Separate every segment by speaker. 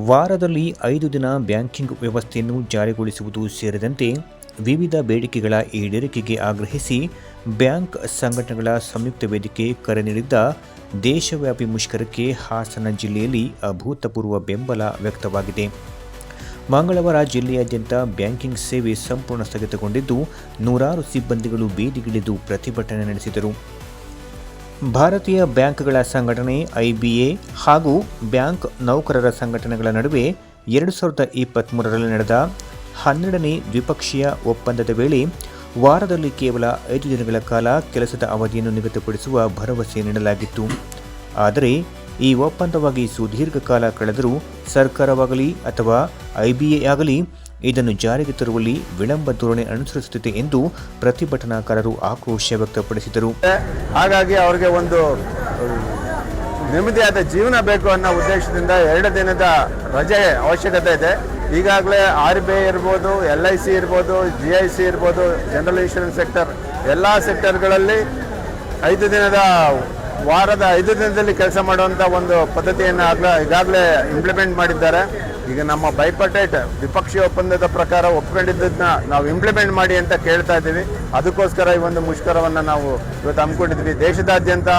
Speaker 1: ವಾರದಲ್ಲಿ ಐದು ದಿನ ಬ್ಯಾಂಕಿಂಗ್ ವ್ಯವಸ್ಥೆಯನ್ನು ಜಾರಿಗೊಳಿಸುವುದು ಸೇರಿದಂತೆ ವಿವಿಧ ಬೇಡಿಕೆಗಳ ಈಡೇರಿಕೆಗೆ ಆಗ್ರಹಿಸಿ ಬ್ಯಾಂಕ್ ಸಂಘಟನೆಗಳ ಸಂಯುಕ್ತ ವೇದಿಕೆ ಕರೆ ನೀಡಿದ್ದ ದೇಶವ್ಯಾಪಿ ಮುಷ್ಕರಕ್ಕೆ ಹಾಸನ ಜಿಲ್ಲೆಯಲ್ಲಿ ಅಭೂತಪೂರ್ವ ಬೆಂಬಲ ವ್ಯಕ್ತವಾಗಿದೆ. ಮಂಗಳವಾರ ಜಿಲ್ಲೆಯಾದ್ಯಂತ ಬ್ಯಾಂಕಿಂಗ್ ಸೇವೆ ಸಂಪೂರ್ಣ ಸ್ಥಗಿತಗೊಂಡಿದ್ದು ನೂರಾರು ಸಿಬ್ಬಂದಿಗಳು ಬೀದಿಗಿಳಿದು ಪ್ರತಿಭಟನೆ ನಡೆಸಿದರು. ಭಾರತೀಯ ಬ್ಯಾಂಕ್ಗಳ ಸಂಘಟನೆ ಐಬಿಎ ಹಾಗೂ ಬ್ಯಾಂಕ್ ನೌಕರರ ಸಂಘಟನೆಗಳ ನಡುವೆ ಎರಡು ಸಾವಿರದ ಇಪ್ಪತ್ತ್ಮೂರರಲ್ಲಿ ನಡೆದ ಹನ್ನೆರಡನೇ ದ್ವಿಪಕ್ಷೀಯ ಒಪ್ಪಂದದ ವೇಳೆ ವಾರದಲ್ಲಿ ಕೇವಲ ಐದು ದಿನಗಳ ಕಾಲ ಕೆಲಸದ ಅವಧಿಯನ್ನು ನಿಗದಿಪಡಿಸುವ ಭರವಸೆ ನೀಡಲಾಗಿತ್ತು. ಆದರೆ, ಈ ಒಪ್ಪಂದವಾಗಿ ಸುದೀರ್ಘ ಕಾಲ ಕಳೆದರೂ ಸರ್ಕಾರವಾಗಲಿ ಅಥವಾ ಐಬಿಎ ಆಗಲಿ ಇದನ್ನು ಜಾರಿಗೆ ತರುವಲ್ಲಿ ವಿಳಂಬ ಧೋರಣೆ ಅನುಸರಿಸುತ್ತಿದೆ ಎಂದು ಪ್ರತಿಭಟನಾಕಾರರು ಆಕ್ರೋಶ ವ್ಯಕ್ತಪಡಿಸಿದರು.
Speaker 2: ಹಾಗಾಗಿ ಅವರಿಗೆ ಒಂದು ನೆಮ್ಮದಿಯಾದ ಜೀವನ ಬೇಕು ಅನ್ನೋ ಉದ್ದೇಶದಿಂದ ಎರಡು ದಿನದ ರಜೆ ಅವಶ್ಯಕತೆ ಇದೆ. ಈಗಾಗಲೇ ಆರ್ ಬಿ ಐ ಇರ್ಬೋದು, ಎಲ್ ಐ ಸಿ ಇರ್ಬೋದು, ಜಿ ಐ ಸಿ ಇರ್ಬೋದು, ಜನರಲ್ ಇನ್ಶೂರೆನ್ಸ್ ಸೆಕ್ಟರ್, ಎಲ್ಲ ಸೆಕ್ಟರ್ಗಳಲ್ಲಿ ಐದು ದಿನದ ವಾರದ ಐದು ದಿನದಲ್ಲಿ ಕೆಲಸ ಮಾಡುವಂಥ ಒಂದು ಪದ್ಧತಿಯನ್ನು ಆಗ್ಲ ಈಗಾಗಲೇ ಇಂಪ್ಲಿಮೆಂಟ್ ಮಾಡಿದ್ದಾರೆ. ಈಗ ನಮ್ಮ ಬೈಪಟೇಟ್ ದ್ವಿಪಕ್ಷೀಯ ಒಪ್ಪಂದದ ಪ್ರಕಾರ ಒಪ್ಕೊಂಡಿದ್ದನ್ನ ನಾವು ಇಂಪ್ಲಿಮೆಂಟ್ ಮಾಡಿ ಅಂತ ಕೇಳ್ತಾ ಇದ್ದೀವಿ. ಅದಕ್ಕೋಸ್ಕರ ಈ ಒಂದು ಮುಷ್ಕರವನ್ನು ನಾವು ಇವತ್ತು ಹಮ್ಮಿಕೊಂಡಿದ್ವಿ ದೇಶದಾದ್ಯಂತ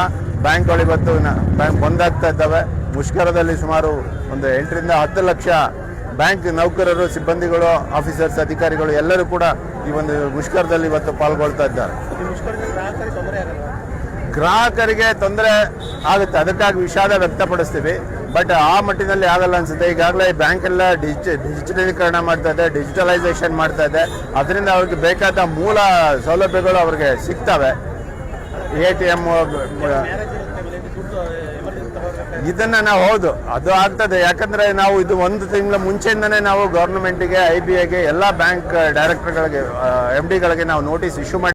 Speaker 2: ಬ್ಯಾಂಕ್ಗಳು ಇವತ್ತು ಬ್ಯಾಂಕ್ ಬಂದಾಗ್ತಾ ಇದ್ದಾವೆ. ಮುಷ್ಕರದಲ್ಲಿ ಸುಮಾರು ಒಂದು ಎಂಟರಿಂದ ಹತ್ತು ಲಕ್ಷ ಬ್ಯಾಂಕ್ ನೌಕರರು, ಸಿಬ್ಬಂದಿಗಳು ಆಫೀಸರ್ಸ್ ಅಧಿಕಾರಿಗಳು ಎಲ್ಲರೂ ಕೂಡ ಈ ಒಂದು ಮುಷ್ಕರದಲ್ಲಿ ಇವತ್ತು ಪಾಲ್ಗೊಳ್ತಾ ಇದ್ದಾರೆ. ಗ್ರಾಹಕರಿಗೆ ತೊಂದರೆ ಆಗುತ್ತೆ. ಅದಕ್ಕಾಗಿ ವಿಷಾದ ವ್ಯಕ್ತಪಡಿಸ್ತೀವಿ. ಬಟ್ ಆ ಮಟ್ಟಿನಲ್ಲಿ ಆಗಲ್ಲ ಅನ್ಸುತ್ತೆ. ಈಗಾಗಲೇ ಬ್ಯಾಂಕ್ ಎಲ್ಲ ಡಿಜಿ, ಡಿಜಿಟಲೀಕರಣ ಮಾಡ್ತಾ ಇದೆ, ಡಿಜಿಟಲೈಸೇಷನ್ ಮಾಡ್ತಾ ಇದೆ. ಅದರಿಂದ ಅವ್ರಿಗೆ ಬೇಕಾದ ಮೂಲ ಸೌಲಭ್ಯಗಳು ಅವ್ರಿಗೆ ಸಿಗ್ತವೆ. ಎ ಟಿ ಎಂ ಇದನ್ನ ನಾವು ಹೌದು. ಅದು ಆಗ್ತದೆ. ಯಾಕಂದ್ರೆ ನಾವು ಇದು ಒಂದು ತಿಂಗಳ ಮುಂಚೆಯಿಂದನೇ ನಾವು ಗೌರ್ಮೆಂಟಿಗೆ ಐ ಬಿ ಐಗೆ ಎಲ್ಲ ಬ್ಯಾಂಕ್ ಡೈರೆಕ್ಟರ್ಗಳಿಗೆ ಎಂ ಡಿಗಳಿಗೆ ನಾವು ನೋಟಿಸ್ ಇಶ್ಯೂ ಮಾಡಿ